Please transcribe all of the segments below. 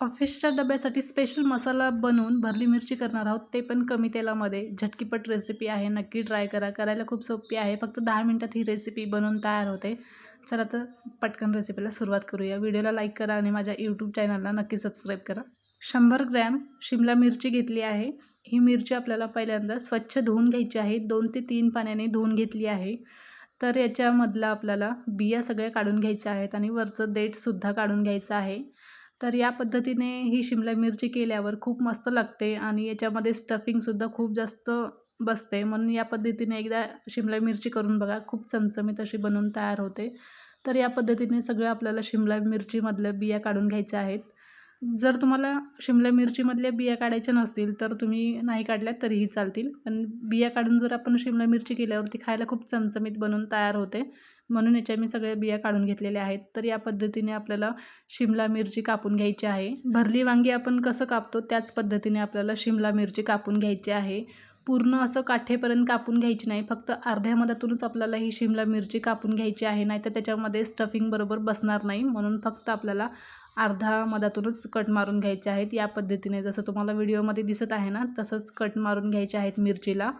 ऑफिसच्या डब्यासाठी स्पेशल मसाला बनवून भरली मिरची करणार आहोत ते पण कमी तेलामध्ये. झटकीपट रेसिपी आहे नक्की ट्राय करा. करायला खूप सोपी आहे. फक्त दहा मिनटात ही रेसिपी बनवून तयार होते. चला तर पटकन रेसिपीला सुरुवात करूया. व्हिडिओला लाईक करा आणि माझ्या यूट्यूब चॅनलला नक्की सबस्क्राईब करा. शंभर ग्रॅम शिमला मिरची घेतली आहे. ही मिरची आपल्याला पहिल्यांदा स्वच्छ धुवून घ्यायची आहे. दोन ते तीन पाण्याने धुवून घेतली आहे. तर याच्यामधला आपल्याला बिया सगळ्या काढून घ्यायच्या आहेत आणि वरचं देठसुद्धा काढून घ्यायचं आहे. तर या पद्धतीने ही शिमला मिरची केल्यावर खूप मस्त लागते आणि याच्यामध्ये स्टफिंगसुद्धा खूप जास्त बसते. म्हणून या पद्धतीने एकदा शिमला मिरची करून बघा. खूप चमचमीत अशी बनवून तयार होते. तर या पद्धतीने सगळं आपल्याला शिमला मिरचीमधल्या बिया काढून घ्यायच्या आहेत. जर तुम्हाला शिमला मिरचीमधल्या बिया काढायच्या नसतील तर तुम्ही नाही काढल्या तरीही चालतील. पण बिया काढून जर आपण शिमला मिरची केल्यावरती खायला खूप चमचमीत बनून तयार होते म्हणून याच्या मी सगळ्या बिया काढून घेतलेल्या आहेत. तर या पद्धतीने आपल्याला शिमला मिरची कापून घ्यायची आहे. भरली वांगी आपण कसं कापतो त्याच पद्धतीने आपल्याला शिमला मिरची कापून घ्यायची आहे. पूर्ण असं काठेपर्यंत कापून घ्यायची नाही फक्त अर्ध्या मधातूनच आपल्याला ही शिमला मिरची कापून घ्यायची आहे नाही तर त्याच्यामध्ये स्टफिंग बरोबर बसणार नाही म्हणून फक्त आपल्याला अर्धा मधातूनच कट मारून घ्यायचे आहेत. या पद्धतीने जसं तुम्हाला व्हिडिओमध्ये दिसत आहे ना तसंच कट मारून घ्यायचे आहेत मिरचीला.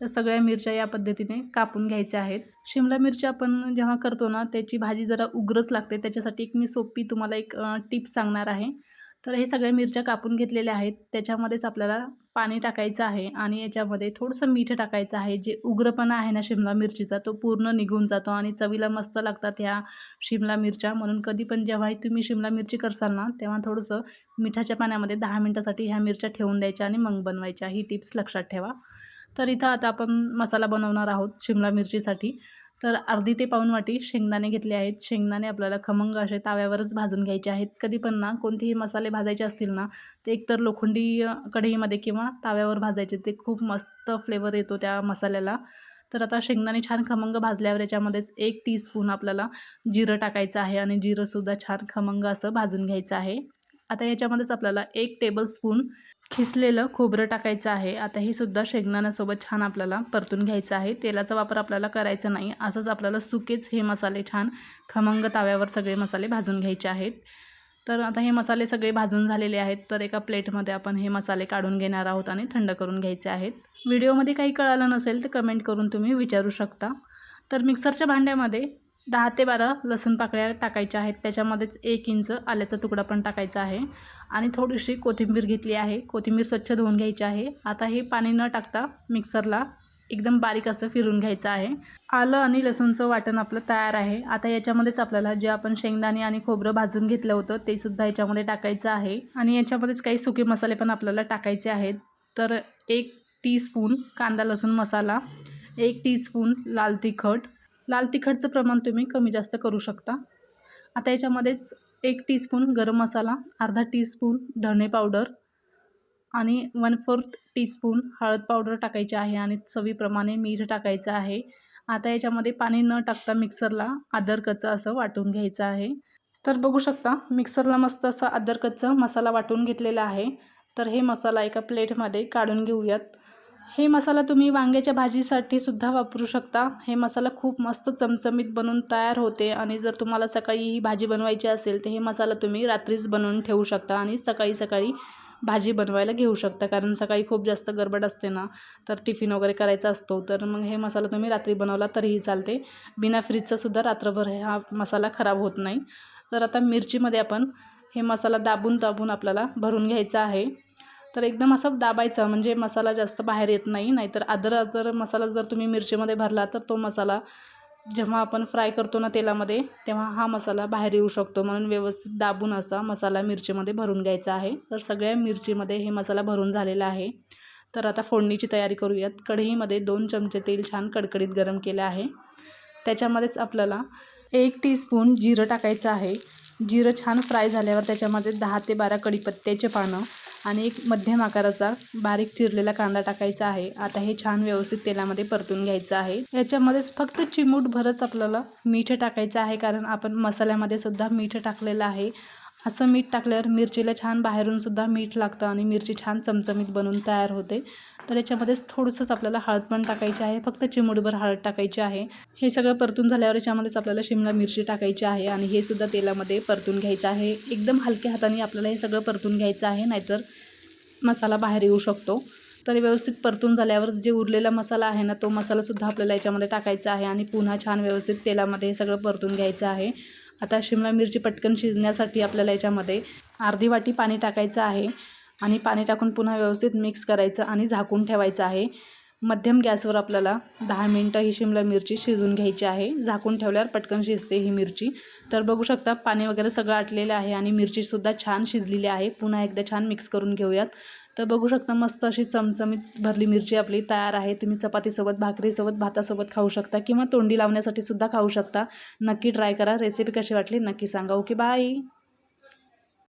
तर सगळ्या मिरच्या या पद्धतीने कापून घ्यायच्या आहेत. शिमला मिरची आपण जेव्हा करतो ना त्याची भाजी जरा उग्रच लागते. त्याच्यासाठी एक मी सोपी तुम्हाला एक टिप सांगणार आहे. तर हे सगळ्या मिरच्या कापून घेतलेल्या आहेत. त्याच्यामध्येच आपल्याला पाणी टाकायचं आहे आणि याच्यामध्ये थोडंसं मीठ टाकायचं आहे. जे उग्रपणा आहे ना शिमला मिरचीचा तो पूर्ण निघून जातो आणि चवीला मस्त लागतात ह्या शिमला मिरच्या. म्हणून कधी पण जेव्हाही तुम्ही शिमला मिरची करसाल ना तेव्हा थोडंसं मिठाच्या पाण्यामध्ये दहा मिनटासाठी ह्या मिरच्या ठेवून द्यायच्या आणि मग बनवायच्या. ही टिप्स लक्षात ठेवा. तर इथं आता आपण मसाला बनवणार आहोत शिमला मिरचीसाठी. तर अर्धी ते पाऊन वाटी शेंगदाणे घेतले आहेत. शेंगदाणे आपल्याला खमंग असे ताव्यावरच भाजून घ्यायचे आहेत. कधी पण ना कोणतेही मसाले भाजायचे असतील ना ते एकतर लोखंडी कढईमध्ये किंवा ताव्यावर भाजायचे. ते खूप मस्त फ्लेवर येतो त्या मसाल्याला. तर आता शेंगदाणे छान खमंग भाजल्यावर याच्यामध्येच एक टीस्पून आपल्याला जिरं टाकायचं आहे आणि जिरंसुद्धा छान खमंग असं भाजून घ्यायचं आहे. आता याच्यामध्येच आपल्याला एक टेबलस्पून खिसलेलं खोबरं टाकायचं आहे. आता हे सुद्धा शेंगदाण्यासोबत छान आपल्याला परतून घ्यायचं आहे. तेलाचा वापर आपल्याला करायचा नाही. असंच आपल्याला सुकेच हे मसाले छान खमंग ताव्यावर सगळे मसाले भाजून घ्यायचे आहेत. तर आता हे मसाले सगळे भाजून झालेले आहेत. तर एका प्लेटमध्ये आपण हे मसाले काढून घेणार आहोत आणि थंड करून घ्यायचे आहेत. व्हिडिओमध्ये काही कळालं नसेल तर कमेंट करून तुम्ही विचारू शकता. तर मिक्सरच्या भांड्यामध्ये दहा ते बारा लसूण पाकळ्या टाकायच्या आहेत. त्याच्यामध्येच एक इंच आल्याचा तुकडा पण टाकायचा आहे. आणि थोडीशी कोथिंबीर घेतली आहे. कोथिंबीर स्वच्छ धुवून घ्यायची आहे. आता हे पाणी न टाकता मिक्सरला एकदम बारीक असं फिरून घ्यायचं आहे. आलं आणि लसूणचं वाटण आपलं तयार आहे. आता याच्यामध्येच आपल्याला जे आपण शेंगदाणे आणि खोबरं भाजून घेतलं होतं ते सुद्धा याच्यामध्ये टाकायचं आहे. आणि याच्यामध्येच काही सुके मसाले पण आपल्याला टाकायचे आहेत. तर एक टीस्पून कांदा लसूण मसाला एक टीस्पून लाल तिखट लाल तिखटचं प्रमाण तुम्ही कमी जास्त करू शकता. आता याच्यामध्येच एक टीस्पून गरम मसाला अर्धा टीस्पून धणे पावडर आणि वन फोर्थ टीस्पून हळद पावडर टाकायची आहे आणि चवीप्रमाणे मीठ टाकायचं आहे. आता याच्यामध्ये पाणी न टाकता मिक्सरला आदरकचं असं वाटून घ्यायचं आहे. तर बघू शकता मिक्सरला मस्त असा अदरकचा मसाला वाटून घेतलेला आहे. तर हे मसाला एका प्लेटमध्ये काढून घेऊयात. हे मसाला तुम्ही वांग्याच्या भाजीसाठी सुद्धा वापरू शकता. हे मसाला खूप मस्त चमचमीत बनवून तयार होते आणि जर तुम्हाला सकाळी ही भाजी बनवायची असेल तर हे मसाला तुम्ही रात्रीच बनवून ठेवू शकता आणि सकाळी सकाळी भाजी बनवायला घेऊ शकता. कारण सकाळी खूप जास्त गडबड असते ना तर टिफिन वगैरे करायचा असतो तर मग हे मसाला तुम्ही रात्री बनवला तरीही चालते. बिना फ्रीजचासुद्धा रात्रभर हा मसाला खराब होत नाही. तर आता मिरचीमध्ये आपण हे मसाला दाबून दाबून आपल्याला भरून घ्यायचा आहे. तर एकदम असं दाबायचं म्हणजे मसाला जास्त बाहेर येत नाही नाहीतर अदर अदर मसाला जर तुम्ही मिरचीमध्ये भरला तर तो मसाला जेव्हा आपण फ्राय करतो ना तेलामध्ये तेव्हा हा मसाला बाहेर येऊ शकतो. म्हणून व्यवस्थित दाबून असा मसाला मिरचीमध्ये भरून घ्यायचा आहे. तर सगळ्या मिरचीमध्ये हे मसाला भरून झालेला आहे. तर आता फोडणीची तयारी करूयात. कढईमध्ये दोन चमचे तेल छान कडकडीत गरम केलं आहे. त्याच्यामध्येच आपल्याला एक टीस्पून जिरं टाकायचं आहे. जिरं छान फ्राय झाल्यावर त्याच्यामध्ये दहा ते बारा कढीपत्त्याचे पानं आणि एक मध्यम आकाराचा बारीक चिरलेला कांदा टाकायचा आहे. आता हे छान व्यवस्थित तेलामध्ये परतून घ्यायचं आहे. याच्यामध्येच फक्त चिमूट भरच आपल्याला मीठ टाकायचं आहे कारण आपण मसाल्यामध्ये सुद्धा मीठ टाकलेलं आहे. असं मीठ टाकल्यावर मिरचीला छान बाहेरून सुद्धा मीठ लागतं आणि मिरची छान चमचमीत बनून तयार होते. तर याच्यामध्येच थोडंसंच आपल्याला हळद पण टाकायची आहे फक्त चिमुडभर हळद टाकायची आहे. हे सगळं परतून झाल्यावर याच्यामध्येच आपल्याला शिमला मिरची टाकायची आहे आणि हे सुद्धा तेलामध्ये परतून घ्यायचं आहे. एकदम हलक्या हाताने आपल्याला हे सगळं परतून घ्यायचं आहे नाहीतर मसाला बाहेर येऊ शकतो. तर व्यवस्थित परतून झाल्यावर जे उरलेला मसाला आहे ना तो मसालासुद्धा आपल्याला याच्यामध्ये टाकायचा आहे आणि पुन्हा छान व्यवस्थित तेलामध्ये हे सगळं परतून घ्यायचं आहे. आता शिमला मिरची पटकन शिजण्यासाठी आपल्याला याच्यामध्ये अर्धी वाटी पाणी टाकायचं आहे आणि पाणी टाकून पुन्हा व्यवस्थित मिक्स करायचं आणि झाकून ठेवायचं आहे. मध्यम गॅसवर आपल्याला दहा मिनटं ही शिमला मिरची शिजून घ्यायची आहे. झाकून ठेवल्यावर पटकन शिजते ही मिरची. तर बघू शकता पाणी वगैरे सगळं आटलेलं आहे आणि मिरचीसुद्धा छान शिजलेली आहे. पुन्हा एकदा छान मिक्स करून घेऊयात. तर बघू शकता मस्त अशी चमचमीत भरली मिरची आपली तयार आहे. तुम्ही चपातीसोबत भाकरीसोबत भातासोबत खाऊ शकता किंवा तोंडी लावण्यासाठी सुद्धा खाऊ शकता. नक्की ट्राय करा. रेसिपी कशी वाटली नक्की सांगा. Okay bye